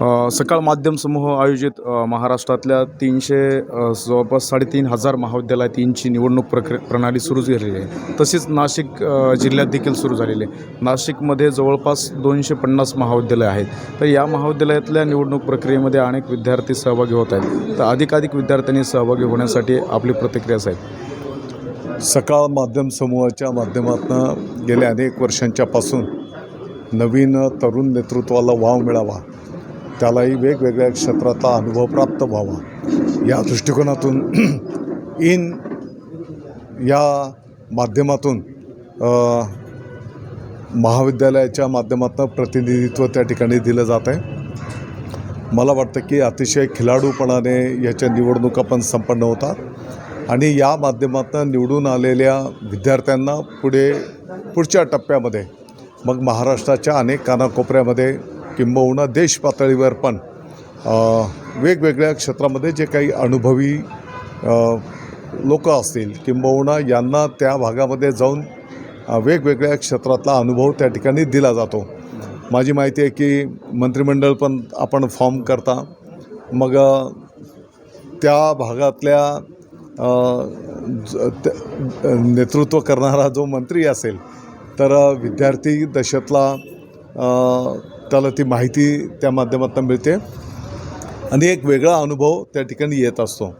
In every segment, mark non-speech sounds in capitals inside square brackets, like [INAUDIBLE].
सकाळ माध्यम समूह आयोजित महाराष्ट्रातल्या तीनशे जवळपास साडेतीन हजार महाविद्यालयातींची निवडणूक प्रक्र प्रणाली सुरू झालेली आहे. तसेच नाशिक जिल्ह्यात देखील सुरू झालेली आहे. नाशिकमध्ये जवळपास दोनशे पन्नास महाविद्यालय आहेत. तर या महाविद्यालयातल्या निवडणूक प्रक्रियेमध्ये अनेक विद्यार्थी सहभागी होत आहेत. तर अधिकाधिक विद्यार्थ्यांनी सहभागी होण्यासाठी आपली प्रतिक्रिया साहेब. सकाळ माध्यम समूहाच्या माध्यमातून गेल्या अनेक वर्षांच्यापासून नवीन तरुण नेतृत्वाला वाव मिळावा. त्यालाही वेगवेगळ्या क्षेत्राचा अनुभव प्राप्त व्हावा. या दृष्टिकोनातून [CLEARS THROAT] इन या माध्यमातून महाविद्यालयाच्या माध्यमातून प्रतिनिधित्व त्या ठिकाणी दिलं जात आहे. मला वाटतं की अतिशय खिलाडूपणाने याच्या निवडणुका पण संपन्न होतात आणि या माध्यमातून निवडून आलेल्या विद्यार्थ्यांना पुढे पुढच्या टप्प्यामध्ये मग महाराष्ट्राच्या अनेक कानाकोपऱ्यामध्ये किंबहुना देश पातळीवर पण वेगवेगळ्या क्षेत्रामध्ये जे काही अनुभवी लोक असतील किंबहुना यांना त्या भागामध्ये जाऊन वेगवेगळ्या क्षेत्रातला अनुभव त्या ठिकाणी दिला जातो. माझी माहिती आहे की मंत्रिमंडळ पण आपण फॉर्म करता. मग त्या भागातल्या ज- नेतृत्व करणारा जो मंत्री असेल तर विद्यार्थी दशेतला त्याला ती माहिती त्या माध्यमातून मिळते. आणि एक वेगळा अनुभव त्या ठिकाणी येत असतो.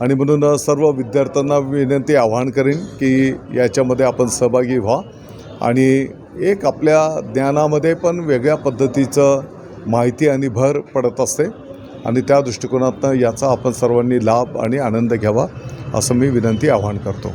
आणि म्हणून सर्व विद्यार्थ्यांना विनंती आवाहन करीन की याच्यामध्ये आपण सहभागी व्हा. आणि एक आपल्या ज्ञानामध्ये पण वेगळ्या पद्धतीचं माहिती आणि भर पडत असते. आणि त्या दृष्टिकोनातनं याचा आपण सर्वांनी लाभ आणि आनंद घ्यावा असं मी विनंती आवाहन करतो.